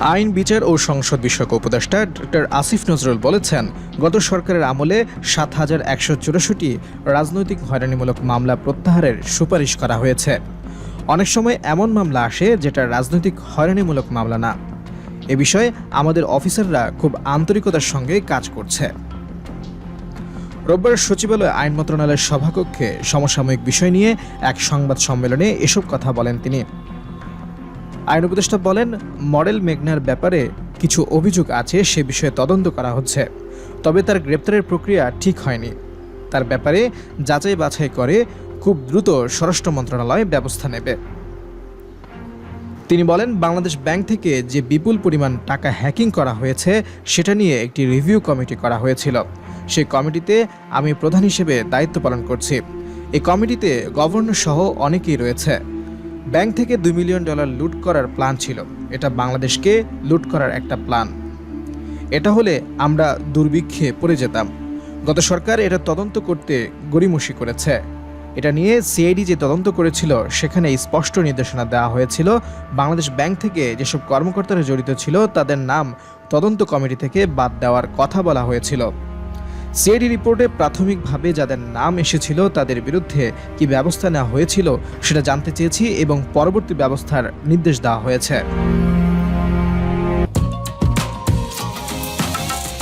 আইন, বিচার ও সংসদ বিষয়ক উপদেষ্টা ডক্টর আসিফ নজরুল বলেছেন, গত সরকারের আমলে সাত হাজার একশো চুরাশিটি রাজনৈতিক হয়রানিমূলক মামলা প্রত্যাহারের সুপারিশ করা হয়েছে। অনেক সময় এমন মামলা আসে যেটা রাজনৈতিক হয়রানিমূলক মামলা না। এ বিষয়ে আমাদের অফিসাররা খুব আন্তরিকতার সঙ্গে কাজ করছে। রোববার সচিবালয় আইন মন্ত্রণালয়ের সভাকক্ষে সমসাময়িক বিষয় নিয়ে এক সংবাদ সম্মেলনে এসব কথা বলেন তিনি। আইন উপদেষ্টা বলেন, মডেল মেঘনার ব্যাপারে কিছু অভিযোগ আছে, সে বিষয়ে তদন্ত করা হচ্ছে। তবে তার গ্রেপ্তারের প্রক্রিয়া ঠিক হয়নি। তার ব্যাপারে যাচাই বাছাই করে খুব দ্রুত স্বরাষ্ট্র মন্ত্রণালয় ব্যবস্থা নেবে। তিনি বলেন, বাংলাদেশ ব্যাংক থেকে যে বিপুল পরিমাণ টাকা হ্যাকিং করা হয়েছে, সেটা নিয়ে একটি রিভিউ কমিটি করা হয়েছিল। সেই কমিটিতে আমি প্রধান হিসেবে দায়িত্ব পালন করছি। এই কমিটিতে গভর্নর সহ অনেকেই রয়েছে। ব্যাংক থেকে দুই মিলিয়ন ডলার লুট করার প্ল্যান ছিল। এটা বাংলাদেশকে লুট করার একটা প্ল্যান। এটা হলে আমরা দুর্ভিক্ষে পড়ে যেতাম। গত সরকার এটা তদন্ত করতে গড়িমসি করেছে। এটা নিয়ে সিআইডি যে তদন্ত করেছিল, সেখানে স্পষ্ট নির্দেশনা দেওয়া হয়েছিল, বাংলাদেশ ব্যাংক থেকে যেসব কর্মকর্তারা জড়িত ছিল, তাদের নাম তদন্ত কমিটি থেকে বাদ দেওয়ার কথা বলা হয়েছিল। সিআইডি রিপোর্টে প্রাথমিকভাবে যাদের নাম এসেছিল তাদের বিরুদ্ধে কি ব্যবস্থা নেওয়া হয়েছিল সেটা জানতে চেয়েছি এবং পরবর্তী ব্যবস্থার নির্দেশ দেওয়া হয়েছে।